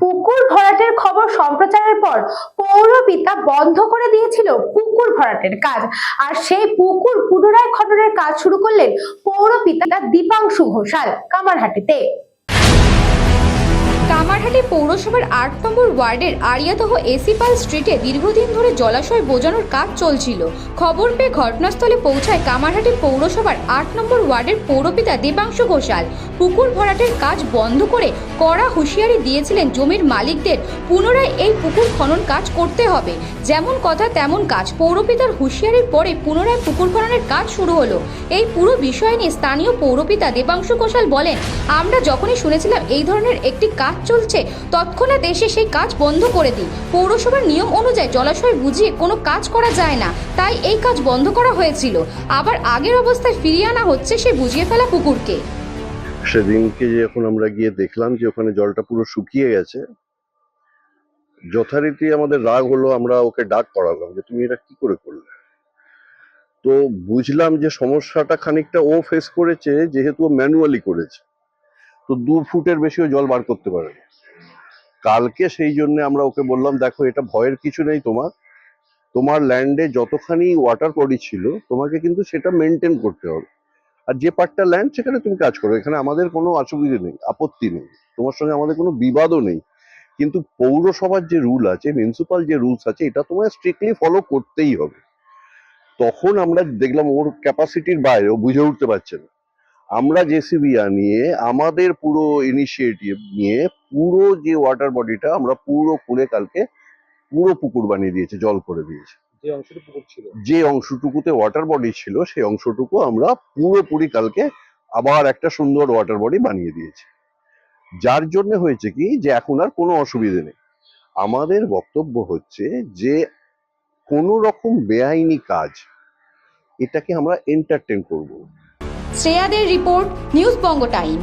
পুকুর ভরাটের খবর সম্প্রচারের পর পৌরপিতা বন্ধ করে দিয়েছিল পুকুর ভরাটের কাজ। আর সেই পুকুর পুনরায় খননের কাজ শুরু করলেন পৌরপিতা দীপাংশু ঘোষাল কামারহাটিতে। কামারহাটি পৌরসভার আট নম্বর ওয়ার্ডের আরিয়াদহ এসিপাল স্ট্রিটে দীর্ঘদিন ধরে জলাশয় বোজানোর কাজ চলছিল। খবর পেয়ে ঘটনাস্থলে পৌঁছায় কামারহাটি পৌরসভার আট নম্বর ওয়ার্ডের পৌরপিতা দেবাংশু ঘোষাল। পুকুর ভরাটের কাজ বন্ধ করে কড়া হুঁশিয়ারি দিয়েছিলেন জমির মালিকদের। পুনরায় এই পুকুর খনন কাজ করতে হবে। যেমন কথা, তেমন কাজ। পৌরপিতার হুঁশিয়ারির পরে পুনরায় পুকুর খননের কাজ শুরু হলো। এই পুরো বিষয় নিয়ে স্থানীয় পৌরপিতা দেবাংশু ঘোষাল বলেন, আমরা যখনই শুনেছিলাম এই ধরনের একটি কাজ চলছে, তৎক্ষণাৎ এসে সেই কাজ বন্ধ করে দিই। পৌরসভার নিয়ম অনুযায়ী জলাশয় বুঝিয়ে কোনো কাজ করা যায় না। তাই এই কাজ বন্ধ করা হয়েছিল। আবার আগের অবস্থায় ফিরিয়ে আনা হচ্ছে সে বুঝিয়ে ফেলা পুকুরকে। সেদিনকে যখন আমরা গিয়ে দেখলাম যে ওখানে জলটা পুরো শুকিয়ে গেছে, যথারীতি আমাদের রাগ হলো আমরা ওকে ডাক করালাম যে তুমি এটা কি করে করলে? তো বুঝলাম যে সমস্যাটা খানিকটা ও ফেস করেছে যেহেতু ও ম্যানুয়ালি করেছে। তো দু ফুটের বেশিও জল বার করতে পারে কালকে সেই জন্য আমরা ওকে বললাম, দেখো, এটা ভয়ের কিছু নেই তোমার। তোমার ল্যান্ডে যতখানি ওয়াটার বডি ছিল, তোমাকে কিন্তু সেটা মেনটেন করতে হবে। আর যে পার্টটা ল্যান্ড সেখানে তুমি কাজ করো। এখানে আমাদের কোনো অসুবিধে নেই, আপত্তি নেই। তোমার সঙ্গে আমাদের কোনো বিবাদও নেই। কিন্তু পৌরসভার যে রুল আছে মিউনিসিপাল যে রুলস আছে, এটা তোমায় স্ট্রিক্টলি ফলো করতেই হবে। তখন আমরা দেখলাম ওর ক্যাপাসিটির বাইরে, ও বুঝে উঠতে পারছে না। আমরা জেসিবি আনিয়ে আমাদের পুরো ইনিশিয়েটিভ নিয়ে, পুরো যে ওয়াটার বডিটা আমরা পুরো খুঁড়ে কালকে পুরো পুকুর বানিয়ে দিয়েছে, জল করে দিয়েছে। যে অংশটুকুতে ওয়াটার বডি ছিল সেই অংশটুকু আমরা পুরোপুরি কালকে আবার একটা সুন্দর ওয়াটার বডি বানিয়ে দিয়েছি। যার জন্য হয়েছে কি যে এখন আর কোনো অসুবিধে নেই। আমাদের বক্তব্য হচ্ছে যে কোনো রকম বেআইনি কাজ এটাকে আমরা এন্টারটেন করব। শ্রেয়াদের রিপোর্ট নিউজ বঙ্গ টাইম।